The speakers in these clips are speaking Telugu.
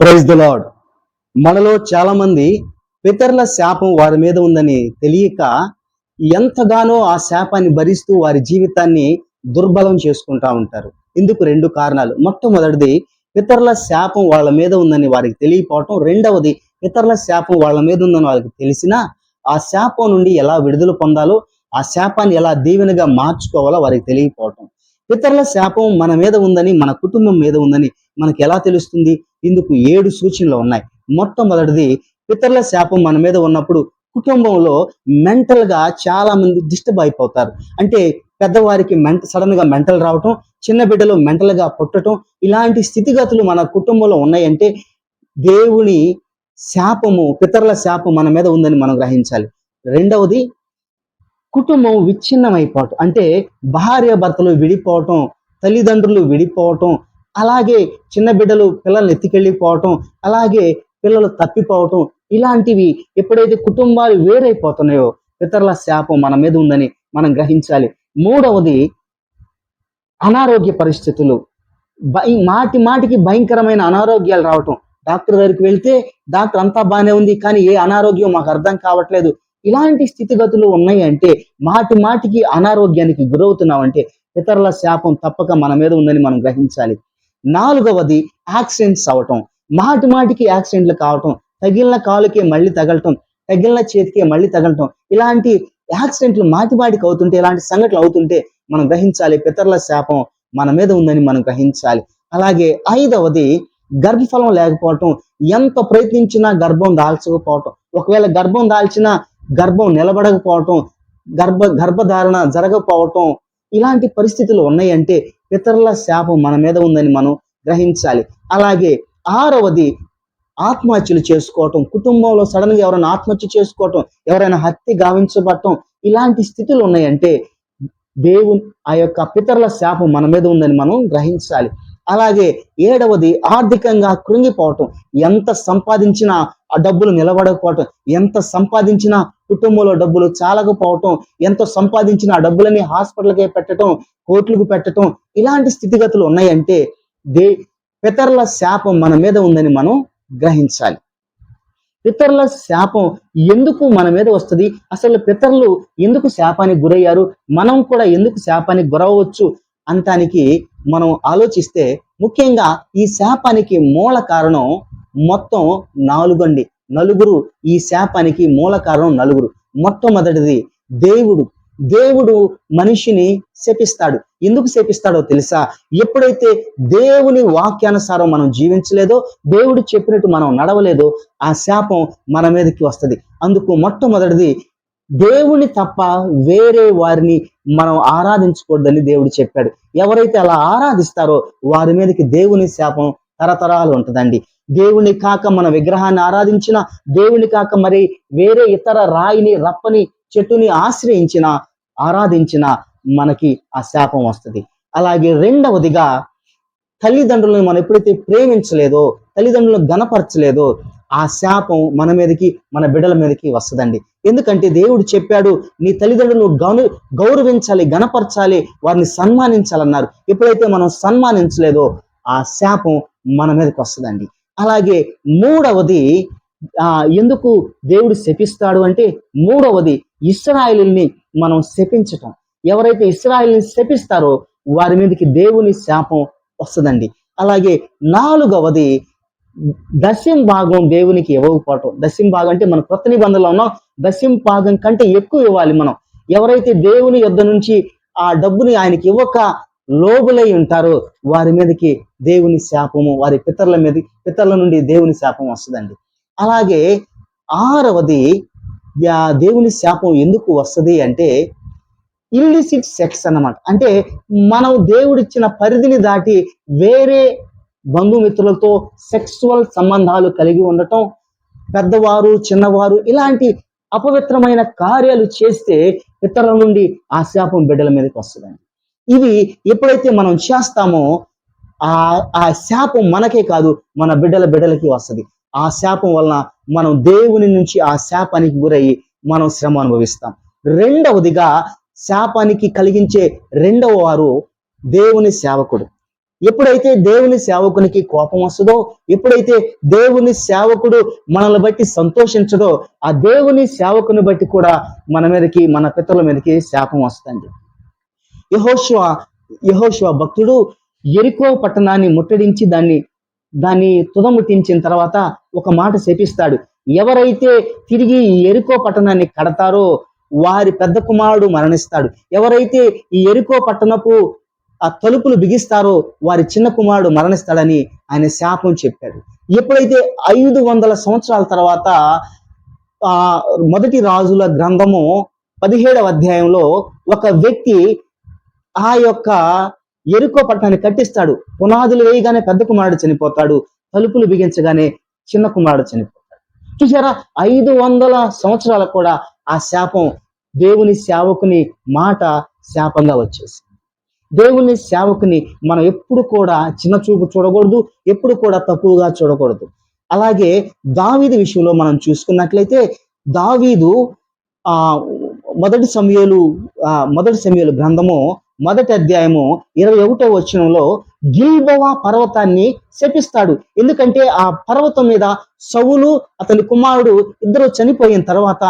ప్రైజ్ ద లాడ్ మనలో చాలా మంది పితరుల శాపం వారి మీద ఉందని తెలియక ఎంతగానో ఆ శాపాన్ని భరిస్తూ వారి జీవితాన్ని దుర్బలం చేసుకుంటా ఉంటారు. ఇందుకు రెండు కారణాలు. మొట్టమొదటిది పితరుల శాపం వాళ్ళ మీద ఉందని వారికి తెలియపోవటం. రెండవది ఇతరుల శాపం వాళ్ళ మీద ఉందని వాళ్ళకి తెలిసినా ఆ శాపం నుండి ఎలా విడుదల పొందాలో ఆ శాపాన్ని ఎలా దీవెనగా మార్చుకోవాలో వారికి తెలియపోవటం. పితరుల శాపం మన మీద ఉందని మన కుటుంబం మీద ఉందని మనకి ఎలా తెలుస్తుంది? ఇందుకు ఏడు సూచనలు ఉన్నాయి. మొట్టమొదటిది పితరుల శాపం మన మీద ఉన్నప్పుడు కుటుంబంలో మెంటల్గా చాలా మంది డిస్టర్బ్ అయిపోతారు. అంటే పెద్దవారికి మెంట సడన్గా మెంటల్ రావటం చిన్న బిడ్డలు మెంటల్గా పుట్టడం ఇలాంటి స్థితిగతులు మన కుటుంబంలో ఉన్నాయంటే దేవుని శాపము పితరుల శాపం మన మీద ఉందని మనం గ్రహించాలి. రెండవది కుటుంబం విచ్ఛిన్నమైపోవటం. అంటే భార్య భర్తలు విడిపోవటం తల్లిదండ్రులు విడిపోవటం అలాగే చిన్న బిడ్డలు పిల్లల్ని ఎత్తికెళ్ళిపోవటం అలాగే పిల్లలు తప్పిపోవటం ఇలాంటివి ఎప్పుడైతే కుటుంబాలు వేరైపోతున్నాయో ఇతరుల శాపం మన మీద ఉందని మనం గ్రహించాలి. మూడవది అనారోగ్య పరిస్థితులు. భయ మాటి మాటికి భయంకరమైన అనారోగ్యాలు రావటం. డాక్టర్ దగ్గరికి వెళ్తే డాక్టర్ అంతా బాగానే ఉంది కానీ ఏ అనారోగ్యం మాకు అర్థం కావట్లేదు. ఇలాంటి స్థితిగతులు ఉన్నాయి అంటే మాటి మాటికి అనారోగ్యానికి గురవుతున్నామంటే ఇతరుల శాపం తప్పక మన మీద ఉందని మనం గ్రహించాలి. నాలుగవది యాక్సిడెంట్స్ అవటం మాటి మాటికి యాక్సిడెంట్లు కావటం తగిలిన కాలుకే మళ్ళీ తగలటం తగిలిన చేతికే మళ్ళీ తగలటం ఇలాంటి యాక్సిడెంట్లు మాటిమాటికి అవుతుంటే ఇలాంటి సంఘటనలు అవుతుంటే మనం గ్రహించాలి పితరుల శాపం మన మీద ఉందని మనం గ్రహించాలి. అలాగే ఐదవది గర్భఫలం లేకపోవటం. ఎంత ప్రయత్నించినా గర్భం దాల్చకపోవటం. ఒకవేళ గర్భం దాల్చినా గర్భం నిలబడకపోవటం గర్భ గర్భధారణ జరగకపోవటం ఇలాంటి పరిస్థితులు ఉన్నాయంటే పితరుల శాపం మన మీద ఉందని మనం గ్రహించాలి. అలాగే ఆరవది ఆత్మహత్యలు చేసుకోవటం కుటుంబంలో సడన్గా ఎవరైనా ఆత్మహత్య చేసుకోవటం ఎవరైనా హత్య గావించబడటం ఇలాంటి స్థితులు ఉన్నాయంటే దేవుని ఆ యొక్క పితరుల శాపం మన మీద ఉందని మనం గ్రహించాలి. అలాగే ఏడవది ఆర్థికంగా కృంగిపోవటం. ఎంత సంపాదించినా ఆ డబ్బులు నిలబడకపోవటం. ఎంత సంపాదించినా కుటుంబంలో డబ్బులు చాలకపోవటం. ఎంత సంపాదించిన ఆ డబ్బులని హాస్పిటల్కే పెట్టడం కోట్లకు పెట్టడం ఇలాంటి స్థితిగతులు ఉన్నాయంటే దే పితరుల శాపం మన మీద ఉందని మనం గ్రహించాలి. పితరుల శాపం ఎందుకు మన మీద వస్తుంది? అసలు పితరులు ఎందుకు శాపానికి గురయ్యారు? మనం కూడా ఎందుకు శాపానికి గురవచ్చు అంతానికి మనం ఆలోచిస్తే ముఖ్యంగా ఈ శాపానికి మూల కారణం మొత్తం నాలుగండి. నలుగురు ఈ శాపానికి మూల కారణం నలుగురు. మొట్టమొదటిది దేవుడు. దేవుడు మనిషిని శపిస్తాడు. ఎందుకు శపిస్తాడో తెలుసా? ఎప్పుడైతే దేవుని వాక్యానుసారం మనం జీవించలేదో దేవుడు చెప్పినట్టు మనం నడవలేదో ఆ శాపం మన మీదకి వస్తుంది. అందుకు మొట్టమొదటిది దేవుని తప్ప వేరే వారిని మనం ఆరాధించకూడదని దేవుడు చెప్పాడు. ఎవరైతే అలా ఆరాధిస్తారో వారి మీదకి దేవుని శాపం తరతరాలు ఉంటుందండి. దేవుని కాక మన విగ్రహాన్ని ఆరాధించిన దేవుని కాక మరి వేరే ఇతర రాయిని రప్పని చెట్టుని ఆశ్రయించిన ఆరాధించిన మనకి ఆ శాపం వస్తుంది. అలాగే రెండవదిగా తల్లిదండ్రులను మనం ఎప్పుడైతే ప్రేమించలేదో తల్లిదండ్రులను గనపరచలేదో ఆ శాపం మన మీదకి మన బిడ్డల మీదకి వస్తుందండి. ఎందుకంటే దేవుడు చెప్పాడు నీ తల్లిదండ్రులను గౌను గౌరవించాలి గణపరచాలి వారిని సన్మానించాలన్నారు. ఎప్పుడైతే మనం సన్మానించలేదో ఆ శాపం మన మీదకి వస్తుందండి. అలాగే మూడవది ఆ ఎందుకు దేవుడు శపిస్తాడు అంటే మూడవది ఇస్రాయిల్ని మనం శపించటం. ఎవరైతే ఇస్రాయిల్ని శపిస్తారో వారి మీదకి దేవుని శాపం వస్తుందండి. అలాగే నాలుగవది దశం భాగం దేవునికి ఇవ్వకపోవటం దశం భాగం అంటే మన కొత్త నిబంధనలో ఉన్నాం. దశం భాగం కంటే ఎక్కువ ఇవ్వాలి మనం. ఎవరైతే దేవుని యుద్ధ నుంచి ఆ డబ్బుని ఆయనకి ఇవ్వక లోబులై ఉంటారో వారి మీదకి దేవుని శాపము వారి పితరుల మీద పితరుల నుండి దేవుని శాపం వస్తుందండి. అలాగే ఆరవది దేవుని శాపం ఎందుకు వస్తుంది అంటే ఇల్లిసిట్ సెక్స్ అన్నమాట. అంటే మనం దేవుడిచ్చిన పరిధిని దాటి వేరే బంధుమిత్రులతో సెక్సువల్ సంబంధాలు కలిగి ఉండటం పెద్దవారు చిన్నవారు ఇలాంటి అపవిత్రమైన కార్యాలు చేస్తే ఇతరుల నుండి ఆ శాపం బిడ్డల మీదకి వస్తుందండి. ఇవి ఎప్పుడైతే మనం చేస్తామో ఆ ఆ శాపం మనకే కాదు మన బిడ్డల బిడ్డలకి వస్తుంది. ఆ శాపం వలన మనం దేవుని నుంచి ఆ శాపానికి గురయ్యి మనం శ్రమ అనుభవిస్తాం. రెండవదిగా శాపానికి కలిగించే రెండవ వారు దేవుని సేవకుడు. ఎప్పుడైతే దేవుని సేవకునికి కోపం వస్తుందో ఎప్పుడైతే దేవుని సేవకుడు మనల్ని బట్టి సంతోషించడో ఆ దేవుని సేవకుని బట్టి కూడా మన మీదకి మన పితరుల మీదకి శాపం వస్తుంది యహోశివ యహోశివ భక్తుడు ఎరుకో పట్టణాన్ని ముట్టడించి దాన్ని దాన్ని తుదముట్టించిన తర్వాత ఒక మాట శపిస్తాడు. ఎవరైతే తిరిగి ఈ ఎరుకో పట్టణాన్ని కడతారో వారి పెద్ద కుమారుడు మరణిస్తాడు. ఎవరైతే ఈ ఎరుకో పట్టణపు ఆ తలుపులు బిగిస్తారో వారి చిన్న కుమారుడు మరణిస్తాడని ఆయన శాపం చెప్పాడు. ఎప్పుడైతే ఐదు వందల సంవత్సరాల తర్వాత ఆ మొదటి రాజుల గ్రంథము పదిహేడవ అధ్యాయంలో ఒక వ్యక్తి ఆ యొక్క ఎరుకో పట్టణాన్ని కట్టిస్తాడు. పునాదులు వేయగానే పెద్ద కుమారుడు చనిపోతాడు. తలుపులు బిగించగానే చిన్న కుమారుడు చనిపోతాడు. చూసారా ఐదు వందల సంవత్సరాలకు కూడా ఆ శాపం దేవుని సేవకుని మాట శాపంగా వచ్చేసి దేవుని సేవకుని మనం ఎప్పుడు కూడా చిన్న చూపు చూడకూడదు ఎప్పుడు కూడా తక్కువగా చూడకూడదు. అలాగే దావీదు విషయంలో మనం చూసుకున్నట్లయితే దావీదు ఆ మొదటి సమయాలు ఆ మొదటి సమయలు గ్రంథము మొదటి అధ్యాయము ఇరవై ఒకటో వచనంలో గిల్బోవా పర్వతాన్ని శపిస్తాడు. ఎందుకంటే ఆ పర్వతం మీద సవులు అతని కుమారుడు ఇద్దరు చనిపోయిన తర్వాత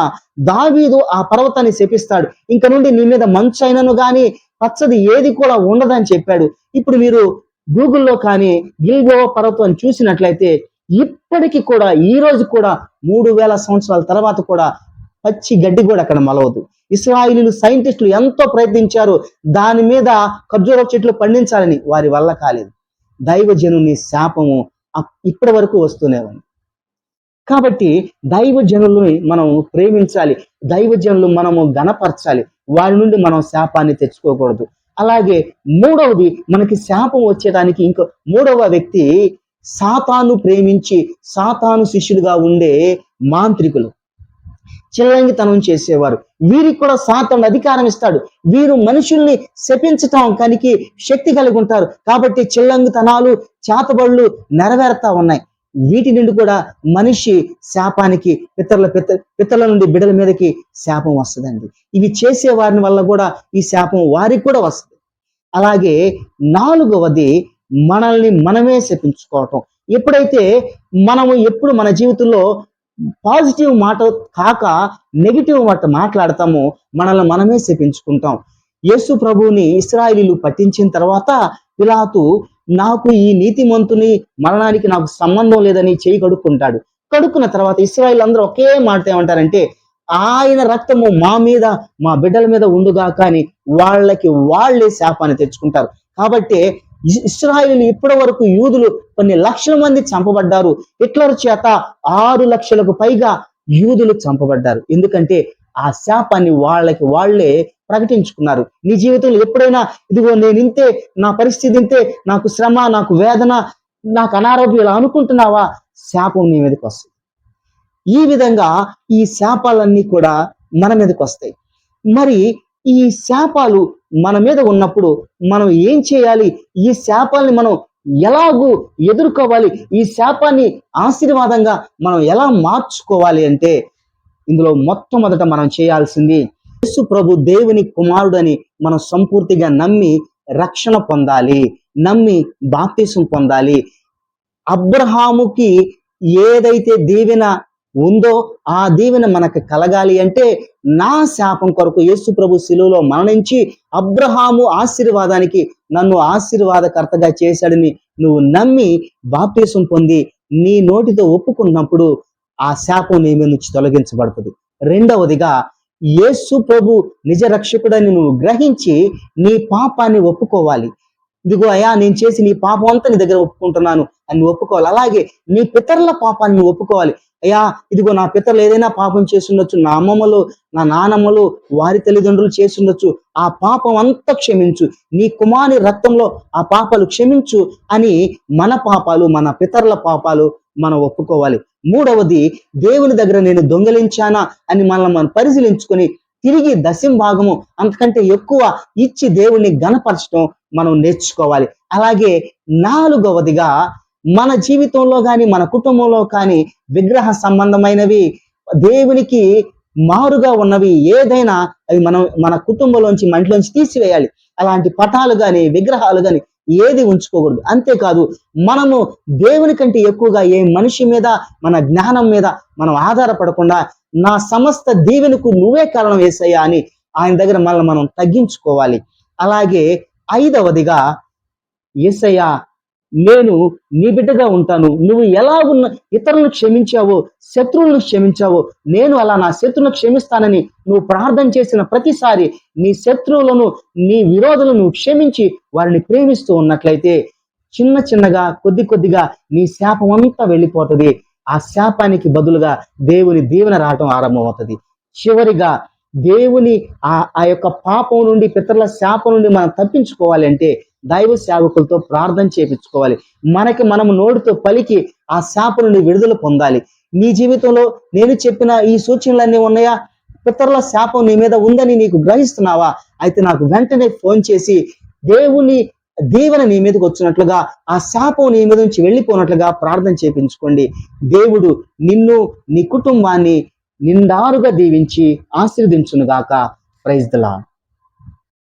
దావీదు ఆ పర్వతాన్ని శపిస్తాడు. ఇంక నుండి నీ మీద మంచు అయినను గాని పచ్చది ఏది కూడా ఉండదని చెప్పాడు. ఇప్పుడు మీరు గూగుల్లో కానీ గిల్గోవ పర్వతం చూసినట్లయితే ఇప్పటికీ కూడా ఈ రోజు కూడా మూడు వేల సంవత్సరాల తర్వాత కూడా పచ్చి గడ్డి కూడా అక్కడ మలవదు. ఇస్రాయిలీలు సైంటిస్టులు ఎంతో ప్రయత్నించారు. దాని మీద ఖర్జూర చెట్లు పండించాలని వారి వల్ల కాలేదు. దైవజనుని శాపము అప్- ఇప్పటి వరకు వస్తూనే ఉంది. కాబట్టి దైవజనుల్ని మనం ప్రేమించాలి. దైవజనులు మనము గణపరచాలి వారి నుండి మనం శాపాన్ని తెచ్చుకోకూడదు. అలాగే మూడవది మనకి శాపం వచ్చేదానికి ఇంకో మూడవ వ్యక్తి సాతాను ప్రేమించి సాతాను శిష్యులుగా ఉండే మాంత్రికులు. చిల్లంగితనం చేసేవారు. వీరికి కూడా సాతాను అధికారం ఇస్తాడు. వీరు మనుషుల్ని శపించటం కనికి శక్తి కలిగి ఉంటారు. కాబట్టి చిల్లంగితనాలు చేతబడులు నెరవేరుతా ఉన్నాయి. వీటి నుండి కూడా మనిషి శాపానికి పితరుల పిత పితరుల నుండి బిడల మీదకి శాపం వస్తుందండి. ఇవి చేసే వారిని వల్ల కూడా ఈ శాపం వారికి కూడా వస్తుంది. అలాగే నాలుగవది మనల్ని మనమే శపించుకోవటం. ఎప్పుడైతే మనము ఎప్పుడు మన జీవితంలో పాజిటివ్ మాట కాక నెగిటివ్ మాట మాట్లాడతామో మనల్ని మనమే శపించుకుంటాం. యేసు ప్రభువుని ఇస్రాయిలీలు పట్టించిన తర్వాత పిలాతు నాకు ఈ నీతిమంతుని మరణానికి నాకు సంబంధం లేదని చేయి కడుక్కుంటాడు. కడుక్కున్న తర్వాత ఇస్రాయిల్ అందరూ ఒకే మాట ఏమంటారంటే ఆయన రక్తము మా మీద మా బిడ్డల మీద ఉండుగా కానీ వాళ్ళకి వాళ్ళే శాపాన్ని తెచ్చుకుంటారు. కాబట్టి ఇస్రాయిలు ఇప్పటి వరకు యూదులు కొన్ని లక్షల మంది చంపబడ్డారు. హిట్లర్ చేత ఆరు లక్షలకు పైగా యూదులు చంపబడ్డారు. ఎందుకంటే ఆ శాపాన్ని వాళ్ళకి వాళ్ళే ప్రకటించుకున్నారు. నీ జీవితంలో ఎప్పుడైనా ఇదిగో నేను ఇంతే నా పరిస్థితి ఇంతే నాకు శ్రమ నాకు వేదన నాకు అనారోగ్యం ఇలా అనుకుంటున్నావా? శాపం నీ మీదకి వస్తుంది. ఈ విధంగా ఈ శాపాలన్నీ కూడా మన మీదకి వస్తాయి. మరి ఈ శాపాలు మన మీద ఉన్నప్పుడు మనం ఏం చేయాలి? ఈ శాపాలని మనం ఎలాగూ ఎదుర్కోవాలి? ఈ శాపాన్ని ఆశీర్వాదంగా మనం ఎలా మార్చుకోవాలి అంటే ఇందులో మొట్టమొదట మనం చేయాల్సింది యేసు ప్రభు దేవుని కుమారుడని మనం సంపూర్తిగా నమ్మి రక్షణ పొందాలి నమ్మి బాప్తీసం పొందాలి. అబ్రహాముకి ఏదైతే దీవెన ఉందో ఆ దీవెన మనకు కలగాలి అంటే నా శాపం కొరకు యేసు ప్రభు శిలువలో మరణించి అబ్రహాము ఆశీర్వాదానికి నన్ను ఆశీర్వాదకర్తగా చేశాడని నువ్వు నమ్మి బాప్తీసం పొంది నీ నోటితో ఒప్పుకున్నప్పుడు ఆ శాపం నీ మీద నుంచి తొలగించబడుతుంది. రెండవదిగా యేసు ప్రభు నిజ రక్షకుడని నువ్వు గ్రహించి నీ పాపాన్ని ఒప్పుకోవాలి. ఇదిగో అయ్యా నేను చేసి నీ పాపం అంతా నీ దగ్గర ఒప్పుకుంటున్నాను అని ఒప్పుకోవాలి. అలాగే నీ పితరుల పాపాన్ని నువ్వు ఒప్పుకోవాలి. అయ్యా ఇదిగో నా పితరులు ఏదైనా పాపం చేస్తుండొచ్చు నా అమ్మమ్మలు నా నానమ్మలు వారి తల్లిదండ్రులు చేస్తుండొచ్చు ఆ పాపం అంతా క్షమించు నీ కుమారి రక్తంలో ఆ పాపాలు క్షమించు అని మన పాపాలు మన పితరుల పాపాలు మనం ఒప్పుకోవాలి. మూడవది దేవుని దగ్గర నేను దొంగిలించానా అని మనల్ని మనం పరిశీలించుకొని తిరిగి దశం భాగము అంతకంటే ఎక్కువ ఇచ్చి దేవుణ్ణి గణపరచడం మనం నేర్చుకోవాలి. అలాగే నాలుగవదిగా మన జీవితంలో కానీ మన కుటుంబంలో కానీ విగ్రహ సంబంధమైనవి దేవునికి మారుగా ఉన్నవి ఏదైనా అవి మనం మన కుటుంబంలోంచి మంటిలోంచి తీసివేయాలి. అలాంటి పటాలు కానీ విగ్రహాలు కానీ ఏది ఉంచుకోకూడదు. అంతేకాదు మనము దేవుని కంటే ఎక్కువగా ఏ మనిషి మీద మన జ్ఞానం మీద మనం ఆధారపడకుండా నా సమస్త దీవెనకు నువ్వే కారణం వేసయ్యా అని ఆయన దగ్గర మనల్ని మనం తగ్గించుకోవాలి. అలాగే ఐదవదిగా ఏసయ్యా నేను నీ బిడ్డగా ఉంటాను. నువ్వు ఎలా ఉన్న ఇతరులను క్షమించావో శత్రువులను క్షమించావో నేను అలా నా శత్రువులను క్షమిస్తానని నువ్వు ప్రార్థన చేసిన ప్రతిసారి నీ శత్రువులను నీ విరోధులను క్షమించి వారిని ప్రేమిస్తూ ఉన్నట్లయితే చిన్న చిన్నగా కొద్ది కొద్దిగా నీ శాపం అంతా వెళ్ళిపోతుంది. ఆ శాపానికి బదులుగా దేవుని దీవెన రావటం ఆరంభమవుతుంది. చివరిగా దేవుని ఆ ఆ యొక్క పాపం నుండి పితరుల శాపం నుండి మనం తప్పించుకోవాలంటే దైవ సేవకులతో ప్రార్థన చేపించుకోవాలి. మనకి మనం నోటితో పలికి ఆ శాప నుండి విడుదల పొందాలి. నీ జీవితంలో నేను చెప్పిన ఈ సూచనలన్నీ ఉన్నాయా? పితరుల శాపం నీ మీద ఉందని నీకు గ్రహిస్తున్నావా? అయితే నాకు వెంటనే ఫోన్ చేసి దేవుని దీవెన నీ మీదకి వచ్చినట్లుగా ఆ శాపం నీ మీద నుంచి వెళ్ళిపోయినట్లుగా ప్రార్థన చేపించుకోండి. దేవుడు నిన్ను నీ కుటుంబాన్ని నిండారుగా దీవించి ఆశీర్వదించునుగాక. Praise the